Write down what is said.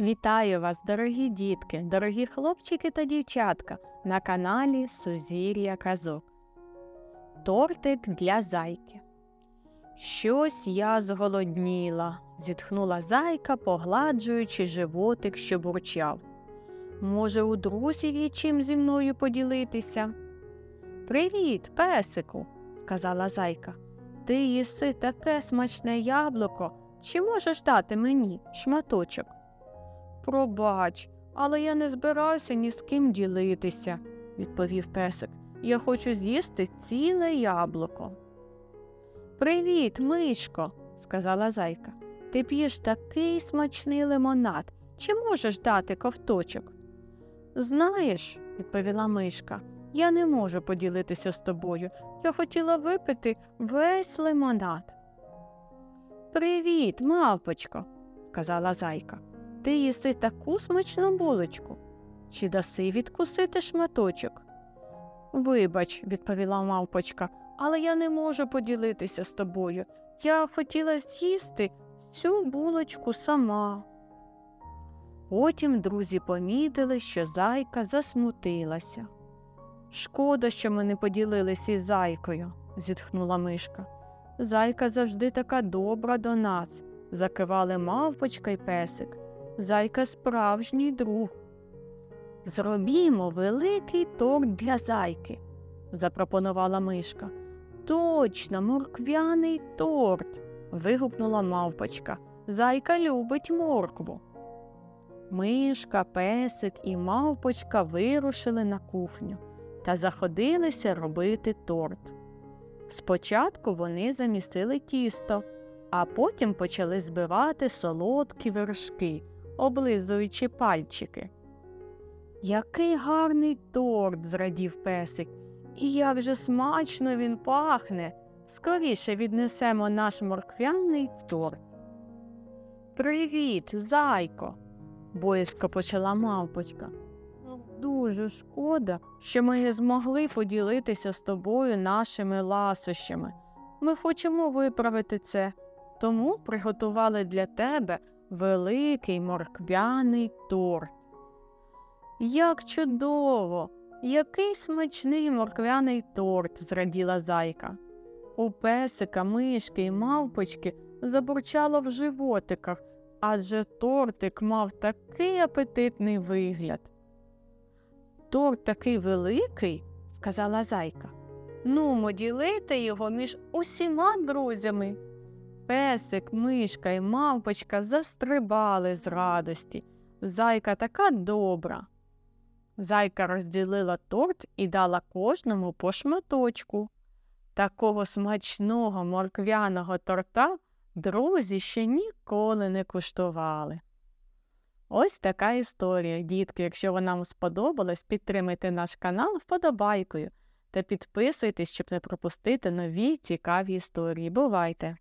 Вітаю вас, дорогі дітки, дорогі хлопчики та дівчатка на каналі Сузір'я Казок. Тортик для зайки. Щось я зголодніла, зітхнула зайка, погладжуючи животик, що бурчав. Може, у друзів є чим зі мною поділитися? Привіт, песику, сказала зайка. Ти їси таке смачне яблуко. Чи можеш дати мені шматочок? Пробач, але я не збираюся ні з ким ділитися, відповів песик. Я хочу з'їсти ціле яблуко. Привіт, мишко, сказала зайка. Ти п'єш такий смачний лимонад. Чи можеш дати ковточок? Знаєш, відповіла мишка, я не можу поділитися з тобою. Я хотіла випити весь лимонад. Привіт, мавпочко, сказала зайка. Ти їси таку смачну булочку. Чи даси відкусити шматочок? Вибач, відповіла мавпочка, але я не можу поділитися з тобою. Я хотіла з'їсти цю булочку сама. Потім друзі помітили, що зайка засмутилася. Шкода, що ми не поділилися із зайкою, зітхнула мишка. Зайка завжди така добра до нас, закивали мавпочка й песик. Зайка справжній друг. Зробімо великий торт для зайки, запропонувала мишка. Точно, морквяний торт. вигукнула мавпочка. Зайка любить моркву. Мишка, песик і мавпочка вирушили на кухню та заходилися робити торт. Спочатку вони замістили тісто, а потім почали збивати солодкі вершки, облизуючи пальчики. Який гарний торт, зрадів песик, і як же смачно він пахне. Скоріше віднесемо наш морквяний торт. Привіт, зайко, боязко почала мавпочка. «Ну, Дуже шкода, що ми не змогли поділитися з тобою нашими ласощами. Ми хочемо виправити це, тому приготували для тебе великий морквяний торт. Як чудово! Який смачний морквяний торт, зраділа зайка. У песика, мишки й мавпочки забурчало в животиках, адже тортик мав такий апетитний вигляд. Торт такий великий, сказала зайка. Нумо ділити його між усіма друзями. Песик, мишка й мавпочка застрибали з радості. Зайка така добра. Зайка розділила торт і дала кожному по шматочку. Такого смачного морквяного торта друзі ще ніколи не куштували. Ось така історія, дітки. Якщо вона вам сподобалась, підтримайте наш канал вподобайкою та підписуйтесь, щоб не пропустити нові цікаві історії. Бувайте!